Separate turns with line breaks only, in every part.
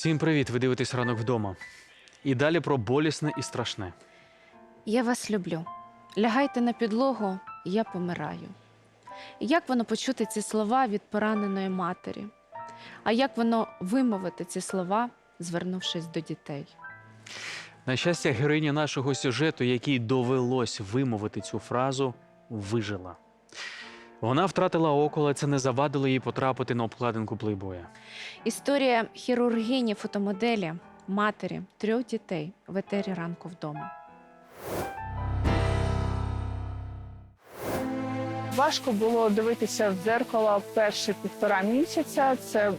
Всім привіт! Ви дивитесь ранок вдома. І далі про болісне і страшне.
Я вас люблю. Лягайте на підлогу, я помираю. Як воно почути ці слова від пораненої матері? А як воно вимовити ці слова, звернувшись до дітей?
На щастя, героїня нашого сюжету, якій довелось вимовити цю фразу, вижила. Вона втратила око, але це не завадило їй потрапити на обкладинку плейбоя.
Історія хірургині фотомоделі, матері трьох дітей в етері ранку вдома.
Важко було дивитися в дзеркало перші півтора місяця. Це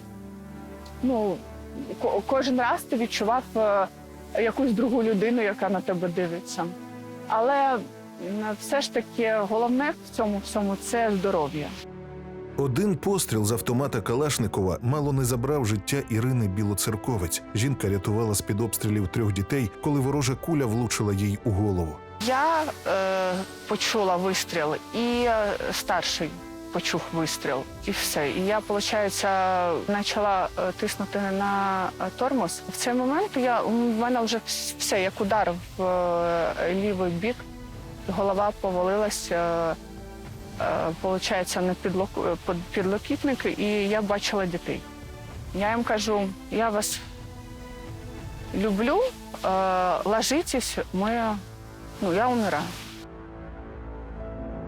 ну, ко- кожен раз ти відчував е, якусь другу людину, яка на тебе дивиться. Але все ж таки головне в цьому всьому це здоров'я.
Один постріл з автомата Калашникова мало не забрав життя Ірини Білоцерковець. Жінка рятувала з під обстрілів трьох дітей, коли ворожа куля влучила їй у голову.
Я е, почула вистріл, і е, старший почув вистріл, і все. І я, виходить, почала е, тиснути на е, тормоз. В цей момент я, в мене вже все, як удар в лівий бік, голова повалилася, е, е, виходить, на підлок- під- підлокітник, і я бачила дітей. Я їм кажу, я вас люблю, е, ложитесь, ми Ну, я умираю.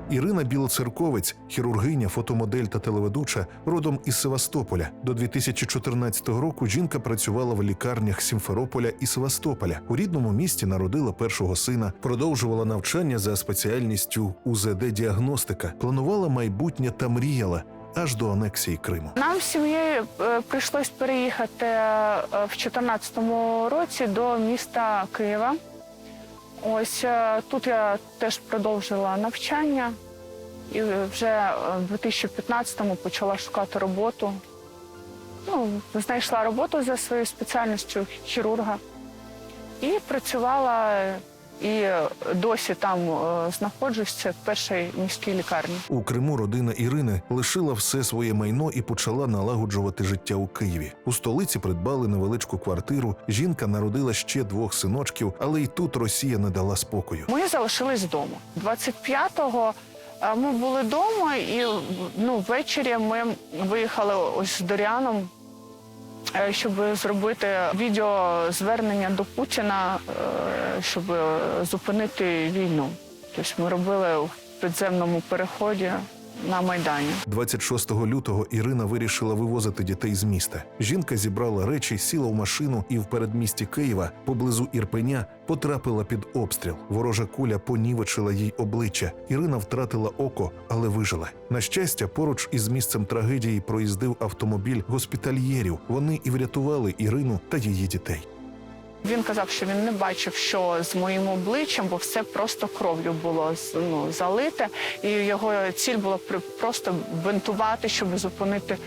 Ірина Білоцерковець, хірургиня, фотомодель та телеведуча, родом із Севастополя. До 2014 року жінка працювала в лікарнях Сімферополя і Севастополя. У рідному місті народила першого сина, продовжувала навчання за спеціальністю УЗД-діагностика, планувала майбутнє та мріяла аж до анексії Криму.
Нам сім'єю е, прийшлось переїхати е, в 2014 році до міста Києва. Ось е, тут я теж продовжила навчання і вже е, в 2015-му почала шукати роботу. Ну, знайшла роботу за своєю спеціальністю хірурга і працювала і досі там е, знаходжусь в першій міській лікарні.
У Криму родина Ірини лишила все своє майно і почала налагоджувати життя у Києві. У столиці придбали невеличку квартиру. Жінка народила ще двох синочків, але й тут Росія не дала спокою.
Ми залишились вдома. 25-го е, ми були вдома, і ну, ввечері ми виїхали ось з Доріаном, е, щоб зробити відеозвернення до Путіна, е, щоб зупинити війну. Тобто ми робили в підземному переході на Майдані.
26 лютого Ірина вирішила вивозити дітей з міста. Жінка зібрала речі, сіла в машину і в передмісті Києва, поблизу Ірпеня, потрапила під обстріл. Ворожа куля понівечила їй обличчя. Ірина втратила око, але вижила. На щастя, поруч із місцем трагедії проїздив автомобіль госпітальєрів. Вони і врятували Ірину та її дітей.
Він казав, що він не бачив, що з моїм обличчям, бо все просто кров'ю було ну, залите. І його ціль була просто бинтувати, щоб зупинити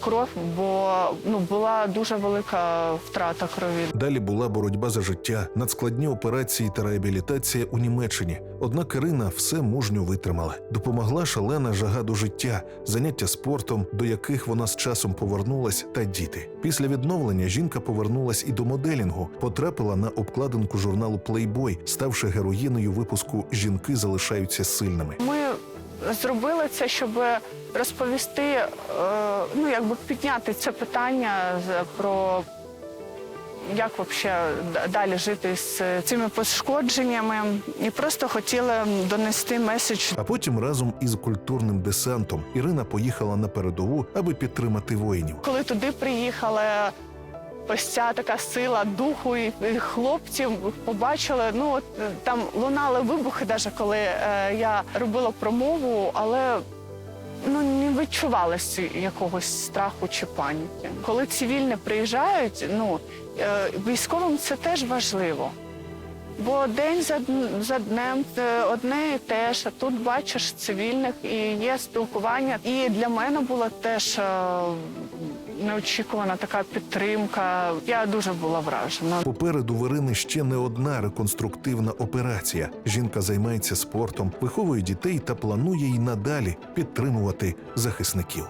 кров, бо ну, була дуже велика втрата крові.
Далі була боротьба за життя, надскладні операції та реабілітація у Німеччині. Однак Ірина все мужньо витримала. Допомогла шалена жага до життя, заняття спортом, до яких вона з часом повернулась, та діти. Після відновлення жінка повернулась і до моделінгу, потрапила на обкладинку журналу Playboy, ставши героїною випуску Жінки залишаються сильними.
Ми зробили це, щоб розповісти, е, ну якби підняти це питання про. Як взагалі далі жити з цими пошкодженнями, і просто хотіли донести меседж
А потім разом із культурним десантом Ірина поїхала на передову, аби підтримати воїнів.
Коли туди приїхали, ось ця така сила духу і хлопців побачили. Ну от е, там лунали вибухи, навіть коли е, я робила промову, але ну не відчувалося якогось страху чи паніки. Коли цивільні приїжджають, ну е, військовим це теж важливо. Бо день за, за днем одне і те ж, а тут бачиш цивільних і є спілкування. І для мене була теж е, неочікувана така підтримка. Я дуже була вражена.
Попереду в Ірини ще не одна реконструктивна операція. Жінка займається спортом, виховує дітей та планує й надалі підтримувати захисників.